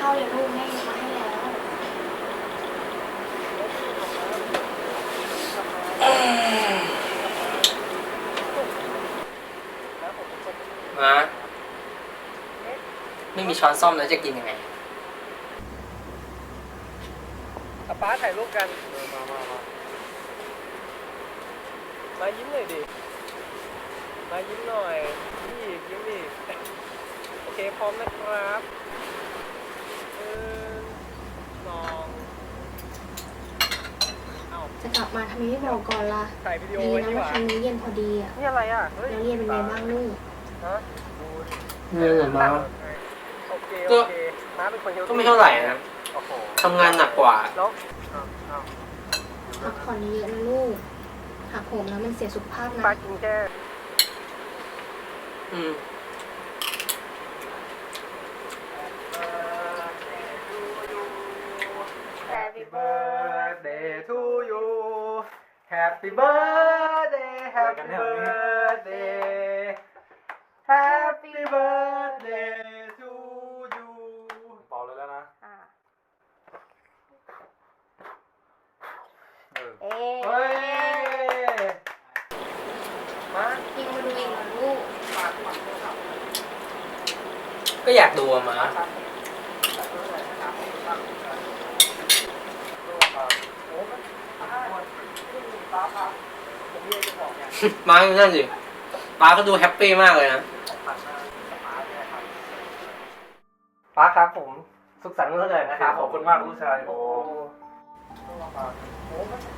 ข้าวเลยลูกแม่มาให้แล้วมาไม่มีช้อนซ่อมแล้วจะกินยังไงป้าถ่ายรูปกัน มามามามายิ้มหน่อยดิ มายิ้มหน่อยยิ้มอีกยิ้มอีกโอเค พร้อมนะครับหนึ่งสองเอ้า จะ กลับมาทำไมไม่บอกก่อนล่ะถ่ายวิดีโอดีไว้นะดีกว่าว่าทางนี้เย็นพอดีอะนี่อะไรอะ เฮ้ยแล้วเรียนเป็นไงบ้างลูกฮะดูดิเรื่องเหรอมา โอเคก็โอเคม้าเป็นคนเฮลตี้ก็ไม่เท่าไหร่นะ โอ้โหทำงานหนักกว่า แล้วอ้าวอ้าวพักผ่อนเยอะๆนะลูกหักโหมนะมันเสียสุขภาพนะ ป้ากินแค่อืม Happy birthday to you Happy birthday Happy birthday Happy birthday to you เป่าเลยแล้วนะ อ่าเออเอ๊เฮ้ยมายิงมาดูเองเหรอลูกก็อยากดูอะมา มาอยู่นั่นสิป้าก็ดูแฮปปี้มากเลยนะป้าครับผม สุขสันต์วันเกิดนะครับขอบคุณมากลูกชายโอ้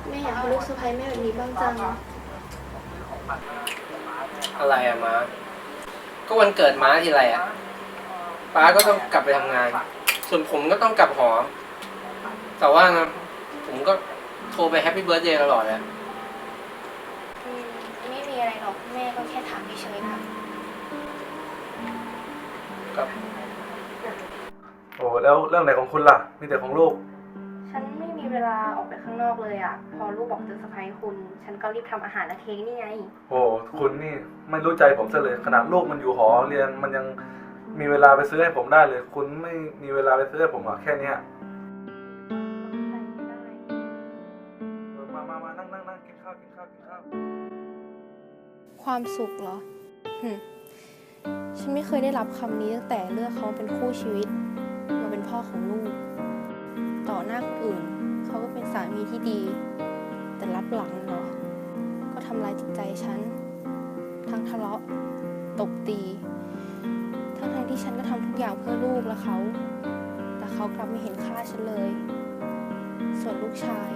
แม่อยากให้ลูกเซอร์ไพรส์แม่แบบนี้บ้างจังอะไรอะมา ก็วันเกิดม้าทีไรอะป้าก็ต้องกลับไปทำงาน ส่วนผมก็ต้องกลับหอ แต่ว่านะ ผมก็โทรไปแฮปปี้เบิร์ดเดย์ตลอดเลยอืมไม่มี อะไรหรอกแม่ก็แค่ถามเฉยๆนะกับ โอ้แล้วเรื่องไหนของคุณล่ะ มีแต่ของลูก ฉันไม่มีเวลาออกไปข้างนอกเลยอะ พอลูกบอกจะเซอร์ไพรส์คุณ ฉันก็รีบทำอาหารและเค้กนี่ไง โอ้คุณนี่ไม่รู้ใจผมซะเลย ขนาดลูกมันอยู่หอเรียนมันยังมีเวลาไปซื้อให้ผมได้เลย คุณไม่มีเวลาไปซื้อให้ผมอะแค่เนี้ยเออมามามานั่งนั่งนั่งกินข้าวกินข้าวกินข้าว ความสุขเหรอหึฉันไม่เคยได้รับคำนี้ตั้งแต่เลือกเขาเป็นคู่ชีวิต มาเป็นพ่อของลูก ต่อหน้าคนอื่น เขาก็เป็นสามีที่ดี แต่รับหลังเหรอ ก็ทำร้ายจิตใจฉัน ทั้งทะเลาะ ตบตี ทั้งทั้งที่ฉันก็ทำทุกอย่างเพื่อลูกและเขา แต่เขากลับไม่เห็นค่าฉันเลย ส่วนลูกชาย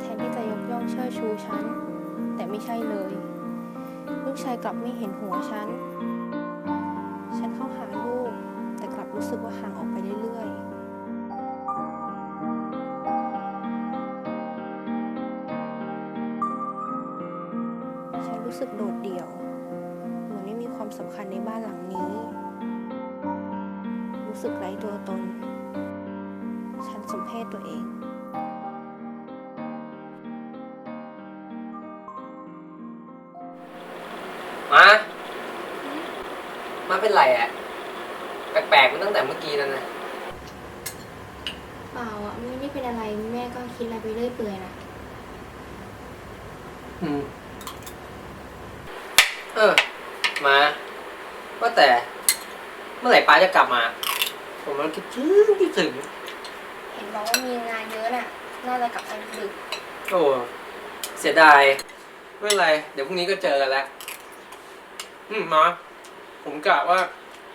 แทนที่จะยกย่องเชิดชูฉัน แต่ไม่ใช่เลย ลูกชายกลับไม่เห็นหัวฉัน ฉันเข้าหาลูก แต่กลับรู้สึกว่าห่างออกไปเรื่อยๆ ฉันรู้สึกโดดเดี่ยว เหมือนไม่มีความสำคัญในบ้านหลังนี้ รู้สึกไร้ตัวตน ฉันสมเพศตัวเอง มา มาเป็นไรอะแปลกๆมันตั้งแต่เมื่อกี้แล้วนะ เปล่าอะไม่ได้เป็นอะไรแม่ก็คิดอะไรไปเรื่อยเปื่อยนะอืม เออ มาว่าแต่ เมื่อไหร่ป้าจะกลับมา ผมมันคิดถึงคิดถึง เห็นบอกว่ามีงานเยอะน่ะ น่าจะกลับไปดึกโอ้เสียดาย ไม่เป็นไร เดี๋ยวพรุ่งนี้ก็เจอกันแล้ว อืมมาผมกะว่า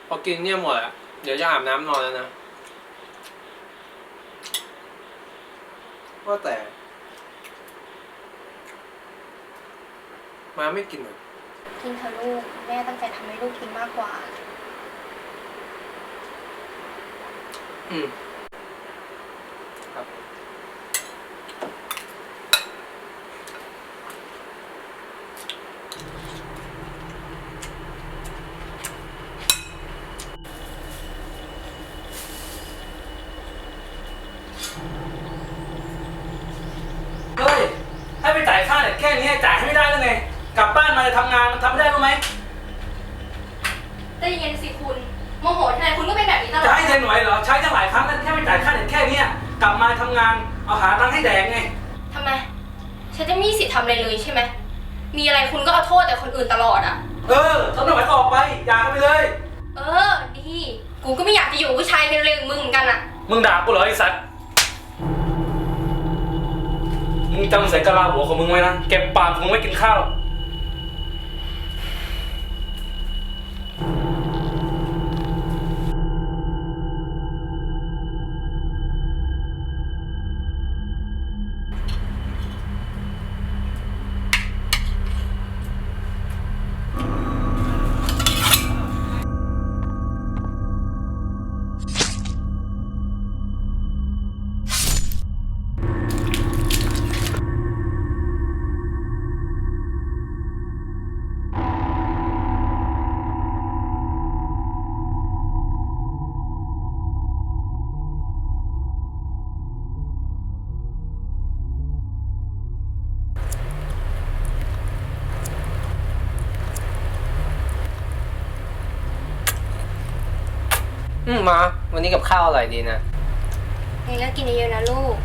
พอกินเนี่ยหมดอะเดี๋ยวจะอาบน้ำนอนแล้วนะว่าแต่ มาไม่กินเหรอกินเถอะลูก แม่ตั้งใจทำให้ลูกกินมากกว่า อืม ครับ เฮ้ย ให้ไปจ่ายค่าเน็ต แค่นี้จ่ายให้ไม่ได้แล้วไงกลับบ้านมาจะทำงานมันทำไม่ได้รู้ไหมได้ยินสิคุณโมโหทีไรคุณก็เป็นแบบนี้ตลอจะดให้เซ็นหน่วยเหรอใช้ตั้งหลายครั้งแล้วกลับมาทำงานเอาหาตังค์ให้แดกไงทำไม ฉันจะไม่มีสิทธิ์ทำอะไรเลยใช่ไหม มีอะไรคุณก็เอาโทษแต่คนอื่นตลอดอะ เออทนไม่ไหวก็ออกไปอย่ากันไปเลย เออ ดี กูก็ไม่อยากจะอยู่กับผู้ชายเร็วๆอย่างมึงเหมือนกันอะ มึงด่ากูเหรอไอ้สัตว์ มึงจำใส่กะลาหัวของมึงไว้นะ เก็บปากมึงไว้กินข้าว อืมมา วันนี้กับข้าวอร่อยดีนะนี่แล้วกินเยอะๆนะลูก